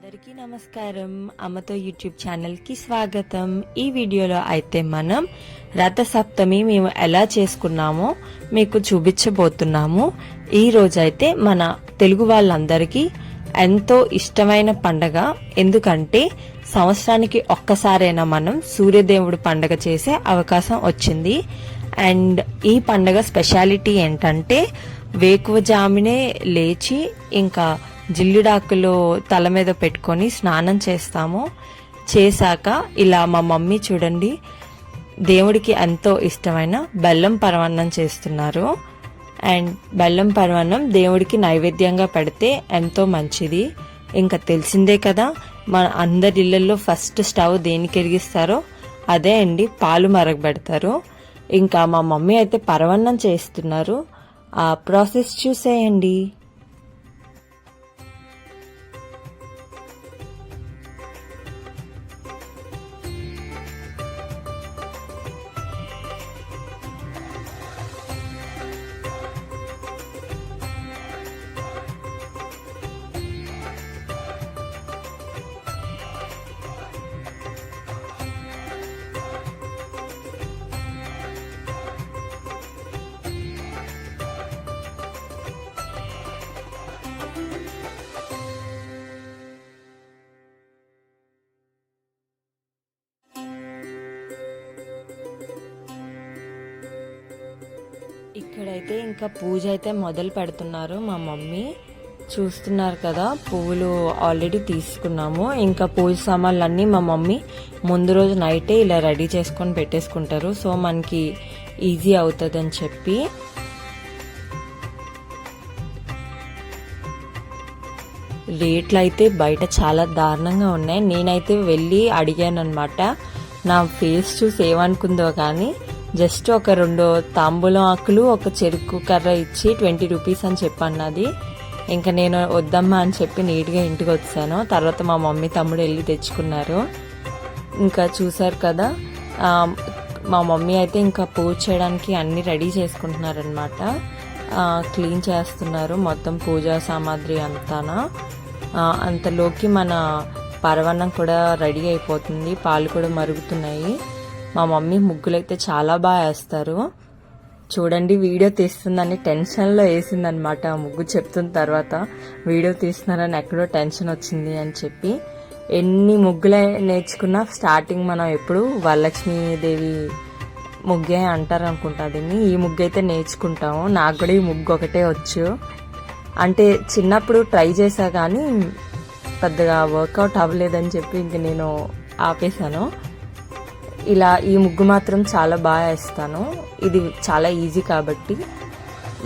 అందరికీ నమస్కారం. అమ్మతో యూట్యూబ్ ఛానల్కి స్వాగతం. ఈ వీడియోలో అయితే మనం రథ సప్తమి మేము ఎలా చేసుకున్నామో మీకు చూపించబోతున్నాము. ఈ రోజైతే మన తెలుగు వాళ్ళందరికీ ఎంతో ఇష్టమైన పండగ. ఎందుకంటే సంవత్సరానికి ఒక్కసారైనా మనం సూర్యదేవుడు పండగ చేసే అవకాశం వచ్చింది. అండ్ ఈ పండగ స్పెషాలిటీ ఏంటంటే వేకువజామునే లేచి ఇంకా జిల్లుడాకులు తల మీద పెట్టుకొని స్నానం చేస్తాము. చేశాక ఇలా మా మమ్మీ చూడండి దేవుడికి ఎంతో ఇష్టమైన బెల్లం పరమాన్నం చేస్తున్నారు. అండ్ బెల్లం పరమాన్నం దేవుడికి నైవేద్యంగా పెడితే ఎంతో మంచిది. ఇంకా తెలిసిందే కదా మన అందరి ఇళ్ళలో ఫస్ట్ స్టవ్ దేనికి ఎరిగిస్తారో అదే అండి పాలు మరగబెడతారు. ఇంకా మా మమ్మీ అయితే పరవన్నం చేస్తున్నారు. ఆ ప్రాసెస్ చూసేయండి. ఇక్కడైతే ఇంకా పూజ అయితే మొదలు పెడుతున్నారు మా మమ్మీ. చూస్తున్నారు కదా పువ్వులు ఆల్రెడీ తీసుకున్నాము. ఇంకా పూజ సామాన్లు అన్నీ మా మమ్మీ ముందు రోజు నైటే ఇలా రెడీ చేసుకొని పెట్టేసుకుంటారు. సో మనకి ఈజీ అవుతుందని చెప్పి. రేట్లు అయితే బయట చాలా దారుణంగా ఉన్నాయి. నేనైతే వెళ్ళి అడిగాను అనమాట నా ఫేస్ చూసి ఏమనుకుందో కానీ జస్ట్ ఒక రెండు తాంబూలం ఆకులు ఒక చెరుకు కర్ర ఇచ్చి ట్వంటీ రూపీస్ అని చెప్పన్నది. ఇంకా నేను వద్దమ్మా అని చెప్పి నీట్గా ఇంటికి వచ్చాను. తర్వాత మా మమ్మీ తమ్ముడు వెళ్ళి తెచ్చుకున్నారు. ఇంకా చూసారు కదా మా మమ్మీ అయితే ఇంకా పూజ చేయడానికి అన్ని రెడీ చేసుకుంటున్నారనమాట క్లీన్ చేస్తున్నారు మొత్తం పూజా సామాగ్రి అంతానా. అంతలోకి మన పరవన్నం కూడా రెడీ అయిపోతుంది. పాలు కూడా మరుగుతున్నాయి. మా మమ్మీ ముగ్గులు అయితే చాలా బాగా వేస్తారు. చూడండి వీడియో తీస్తుందని టెన్షన్లో వేసిందనమాట ఆ ముగ్గు చెప్తున్న తర్వాత వీడియో తీస్తున్నారని ఎక్కడో టెన్షన్ వచ్చింది అని చెప్పి. ఎన్ని ముగ్గులే నేర్చుకున్నా స్టార్టింగ్ మనం ఎప్పుడు వరలక్ష్మీదేవి ముగ్గే అంటారు అనుకుంటా దీన్ని. ఈ ముగ్గు అయితే నేర్చుకుంటాము. నాకు కూడా ఈ ముగ్గు ఒకటే వచ్చు. అంటే చిన్నప్పుడు ట్రై చేశా కానీ పెద్దగా వర్కౌట్ అవ్వలేదని చెప్పి ఇంక నేను ఆపేశాను. ఇలా ఈ ముగ్గు మాత్రం చాలా బాగా వేస్తాను. ఇది చాలా ఈజీ కాబట్టి.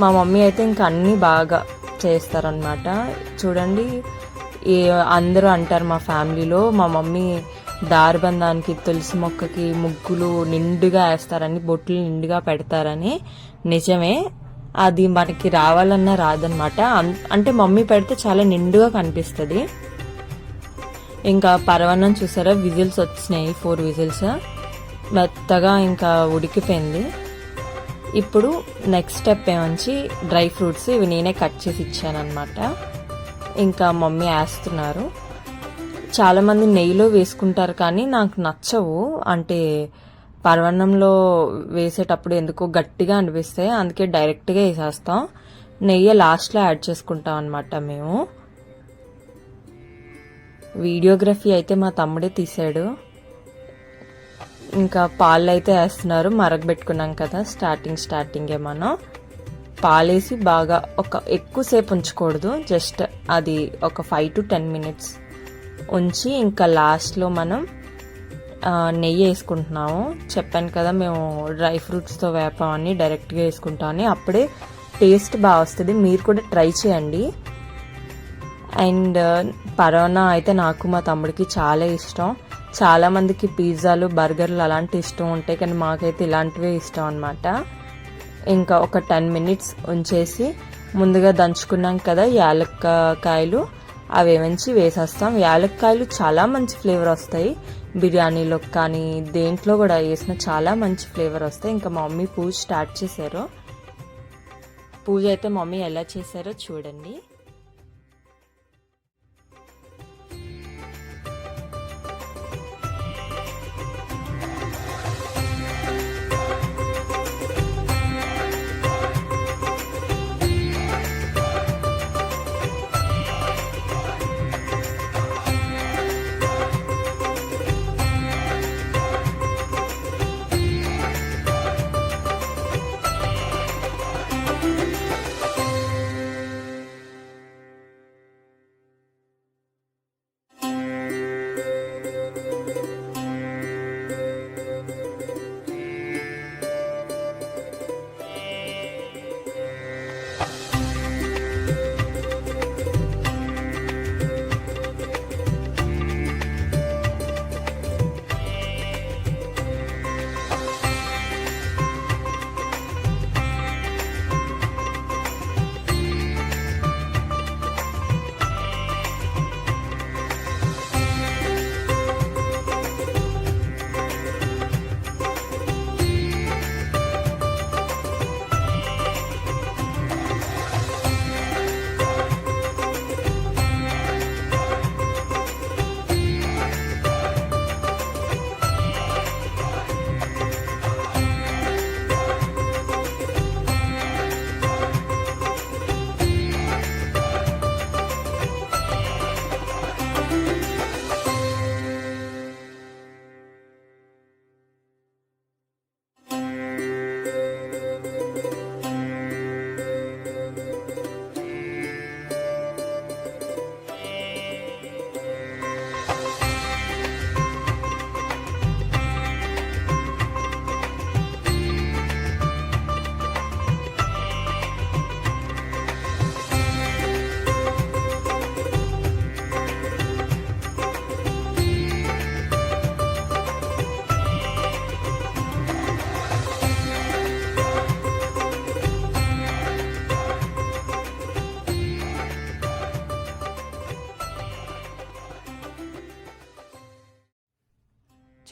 మా మమ్మీ అయితే ఇంకా అన్నీ బాగా చేస్తారనమాట చూడండి అందరూ అంటారు మా ఫ్యామిలీలో మా మమ్మీ దారిబంధానికి తులసి మొక్కకి ముగ్గులు నిండుగా వేస్తారని బొట్లు నిండుగా పెడతారని. నిజమే అది మనకి రావాలన్నా రాదనమాట అంటే మమ్మీ పెడితే చాలా నిండుగా కనిపిస్తుంది. ఇంకా పరవన్నం చూసారా? విజిల్స్ వచ్చినాయి ఫోర్ విజిల్స్. మెత్తగా ఇంకా ఉడికిపోయింది. ఇప్పుడు నెక్స్ట్ స్టెప్ ఏమంచి డ్రై ఫ్రూట్స్ ఇవి నేనే కట్ చేసి ఇచ్చానమాట ఇంకా మమ్మీ వేస్తున్నారు. చాలామంది నెయ్యిలో వేసుకుంటారు కానీ నాకు నచ్చవు. అంటే పర్వన్నంలో వేసేటప్పుడు ఎందుకో గట్టిగా అనిపిస్తాయి. అందుకే డైరెక్ట్గా వేసేస్తాం. నెయ్యి లాస్ట్లో యాడ్ చేసుకుంటాం అనమాట మేము. వీడియోగ్రఫీ అయితే మా తమ్ముడే తీసాడు. ఇంకా పాలు అయితే వేస్తున్నారు మరగబెట్టుకున్నాం కదా స్టార్టింగ్ స్టార్టింగే మనం. పాలేసి బాగా ఒక ఎక్కువసేపు ఉంచకూడదు జస్ట్ అది ఒక ఫైవ్ టు టెన్ మినిట్స్ ఉంచి ఇంకా లాస్ట్లో మనం నెయ్యి వేసుకుంటున్నాము. చెప్పాను కదా మేము డ్రై ఫ్రూట్స్తో వేపామని డైరెక్ట్గా వేసుకుంటామని అప్పుడే టేస్ట్ బాగా వస్తుంది. మీరు కూడా ట్రై చేయండి. అండ్ పరోనా అయితే నాకు మా తమ్ముడికి చాలా ఇష్టం. చాలా మందికి పిజ్జాలు బర్గర్లు అలాంటి ఇష్టం ఉంటాయి కానీ మాకైతే ఇలాంటివే ఇష్టం అనమాట ఇంకా ఒక టెన్ మినిట్స్ ఉంచేసి ముందుగా దంచుకున్నాం కదా యాలక్కాయలు. అవి ఏమంచి వేసేస్తాం. యాలక్కాయలు చాలా మంచి ఫ్లేవర్ వస్తాయి. బిర్యానీలో కానీ దేంట్లో కూడా వేసిన చాలా మంచి ఫ్లేవర్ వస్తాయి. ఇంకా మా మమ్మీ పూజ స్టార్ట్ చేశారు. పూజ అయితే మమ్మీ ఎలా చేశారో చూడండి.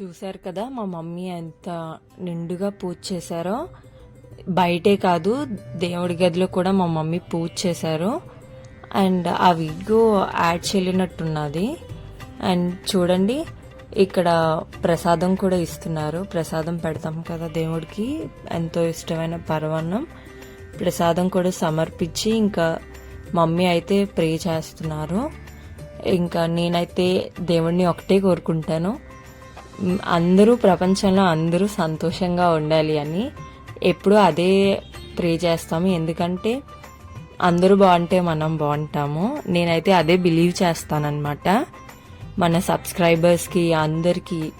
చూశారు కదా మా మమ్మీ ఎంత నిండుగా పూజ చేశారో. బయటే కాదు దేవుడి గదిలో కూడా మా మమ్మీ పూజ చేశారు. అండ్ ఆ విగ్గు యాడ్ చేయలేనట్టున్నది. అండ్ చూడండి ఇక్కడ ప్రసాదం కూడా ఇస్తున్నారు. ప్రసాదం పెడతాం కదా దేవుడికి. ఎంతో ఇష్టమైన పర్వణం ప్రసాదం కూడా సమర్పించి ఇంకా మమ్మీ అయితే ప్రే చేస్తున్నారు. ఇంకా నేనైతే దేవుడిని ఒకటే కోరుకుంటాను. అందరూ ప్రపంచంలో అందరూ సంతోషంగా ఉండాలి అని ఎప్పుడూ అదే ప్రే చేస్తాము. ఎందుకంటే అందరూ బాగుంటే మనం బాగుంటాము. నేనైతే అదే బిలీవ్ చేస్తానన్నమాట. మన సబ్స్క్రైబర్స్కి అందరికీ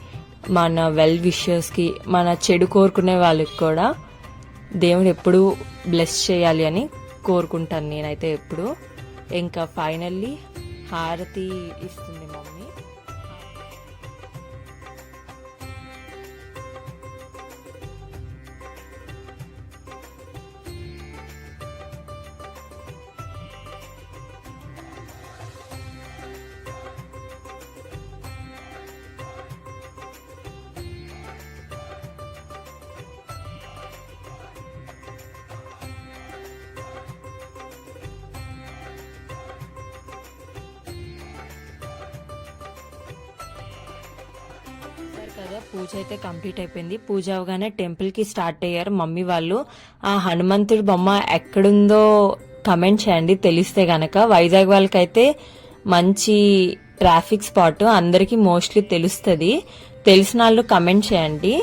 మన వెల్ విషర్స్కి మన చెడు కోరుకునే వాళ్ళకి కూడా దేవుడు ఎప్పుడు బ్లెస్ చేయాలి అని కోరుకుంటాను నేనైతే ఎప్పుడు. ఇంకా ఫైనల్లీ హారతి ఇస్తుంది కదా పూజ అయితే కంప్లీట్ అయిపోయింది. పూజ అవగానే టెంపుల్కి స్టార్ట్ అయ్యారు మమ్మీ వాళ్ళు. ఆ హనుమంతుడి బొమ్మ ఎక్కడుందో కమెంట్ చేయండి తెలిస్తే గనక. వైజాగ్ వాళ్ళకైతే మంచి ట్రాఫిక్ స్పాట్ అందరికీ మోస్ట్లీ తెలుస్తుంది. తెలిసిన వాళ్ళు కమెంట్ చేయండి.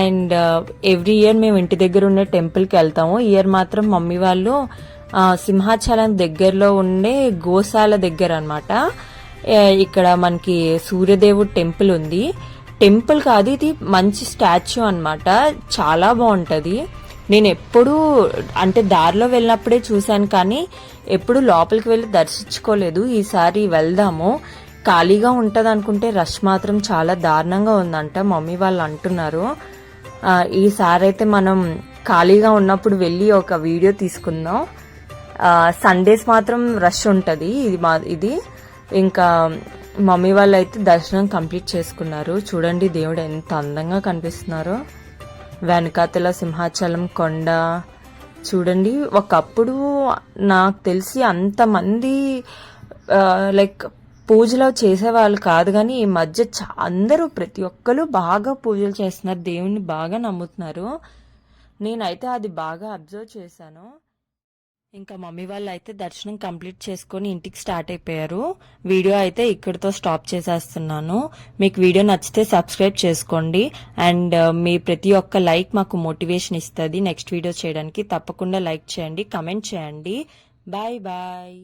అండ్ ఎవ్రీ ఇయర్ మేము ఇంటి దగ్గర ఉండే టెంపుల్కి వెళ్తాము. ఇయర్ మాత్రం మమ్మీ వాళ్ళు సింహాచలం దగ్గరలో ఉండే గోశాల దగ్గర అనమాట ఇక్కడ మనకి సూర్యదేవుడు టెంపుల్ ఉంది. టెంపుల్ కాదు ఇది మంచి స్టాచ్యూ అనమాట చాలా బాగుంటది. నేను ఎప్పుడూ అంటే దారిలో వెళ్ళినప్పుడే చూశాను కానీ ఎప్పుడు లోపలికి వెళ్ళి దర్శించుకోలేదు. ఈసారి వెళ్దాము. ఖాళీగా ఉంటుంది అనుకుంటే రష్ మాత్రం చాలా దారుణంగా ఉందంట మమ్మీ వాళ్ళు అంటున్నారు. ఈసారి అయితే మనం ఖాళీగా ఉన్నప్పుడు వెళ్ళి ఒక వీడియో తీసుకుందాం. సండేస్ మాత్రం రష్ ఉంటుంది. ఇది మా ఇది. ఇంకా మమ్మీ వాళ్ళు అయితే దర్శనం కంప్లీట్ చేసుకున్నారు. చూడండి దేవుడు ఎంత అందంగా కనిపిస్తున్నారో. వెనకాతల సింహాచలం కొండ. చూడండి ఒకప్పుడు నాకు తెలిసి అంతమంది లైక్ పూజలు చేసేవాళ్ళు కాదు కానీ ఈ మధ్య చా- అందరూ ప్రతి ఒక్కరు బాగా పూజలు చేస్తున్నారు. దేవుణ్ణి బాగా నమ్ముతున్నారు. నేనైతే అది బాగా అబ్జర్వ్ చేశాను. ఇంకా మమ్మీ వాళ్ళు అయితే దర్శనం కంప్లీట్ చేసుకొని ఇంటికి స్టార్ట్ అయిపోయారు. వీడియో అయితే ఇక్కడితో స్టాప్ చేసేస్తున్నాను. మీకు వీడియో నచ్చితే సబ్స్క్రైబ్ చేసుకోండి. అండ్ uh, మీ ప్రతి ఒక్క లైక్ మాకు మోటివేషన్ ఇస్తుంది. నెక్స్ట్ వీడియో చేయడానికి తప్పకుండా లైక్ చేయండి కమెంట్ చేయండి. Bye bye.